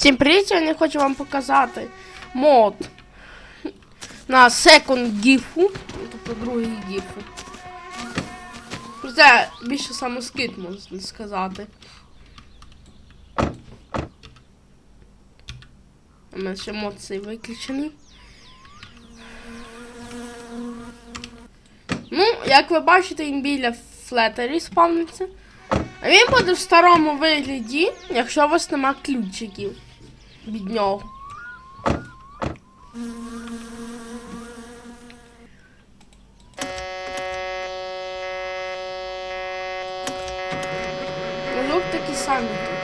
Всім привіт, сьогодні хочу вам показати мод на Second GIF, тобто другий GIF. Це більше самоскид, можна сказати. У мене ще мод цей виключений. Ну, як ви бачите, він біля флетері спавниться. А він буде в старому вигляді, якщо у вас нема ключиків від нього. Звук такий самий тут.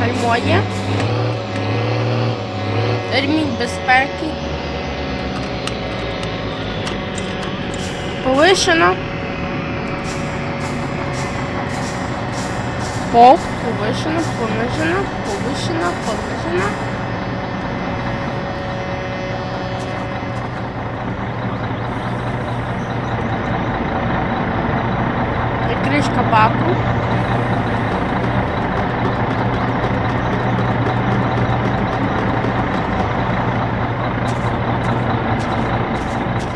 Гальмоє. Ремінь безпеки. Повишена. Пов, повишена, понижена, повишена, понижена. І Кришка баку.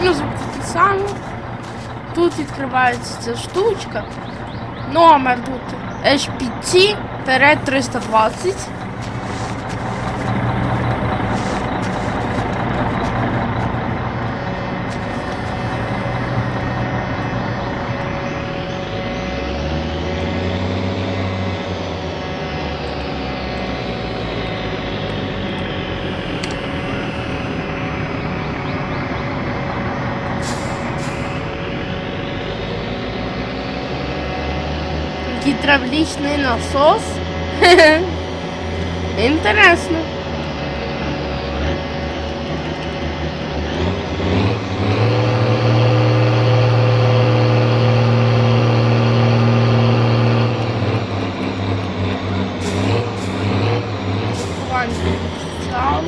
Ну, звук. Тут відкривається ця штучка. Номер тут HPT-320. Гідравлічний насос. Пакування.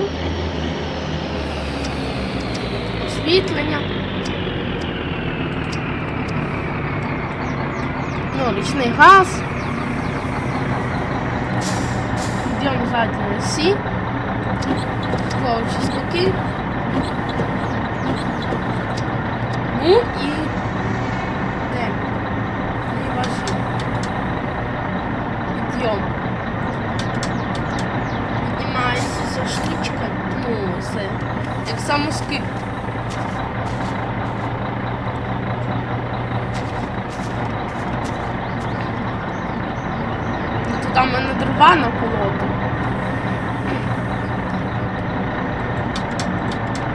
Освітлення. Ну, річний газ. Підйом задньої осі. Склав чистоки. Ну і де? І підйом. Піднімається ця штучка. Ну, це як самоскид. Тут там в мене дрова на колоду.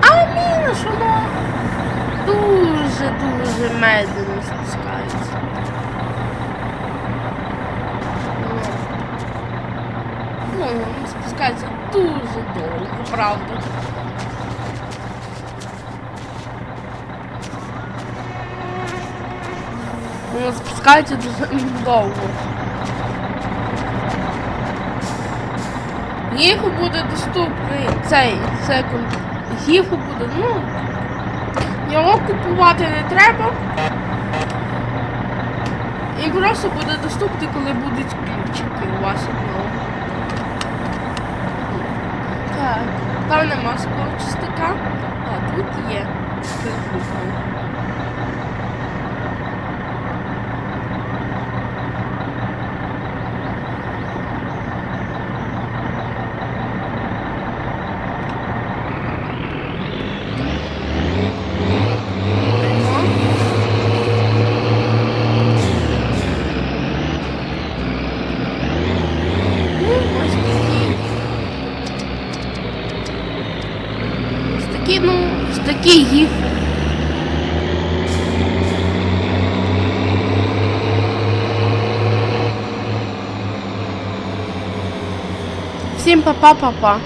А мінус воно дуже-дуже медленно спускається. Ну, воно спускається дуже довго, правда. Воно спускається дуже довго. Гіфу буде доступний цей секунд. Гіфу буде, ну. Його купувати не треба. І просто буде доступний, коли будуть ключики у вас від нього. Так, там нема скло чистика, а тут є. такі, ну, ось такі гіф. Всім па-па-па-па.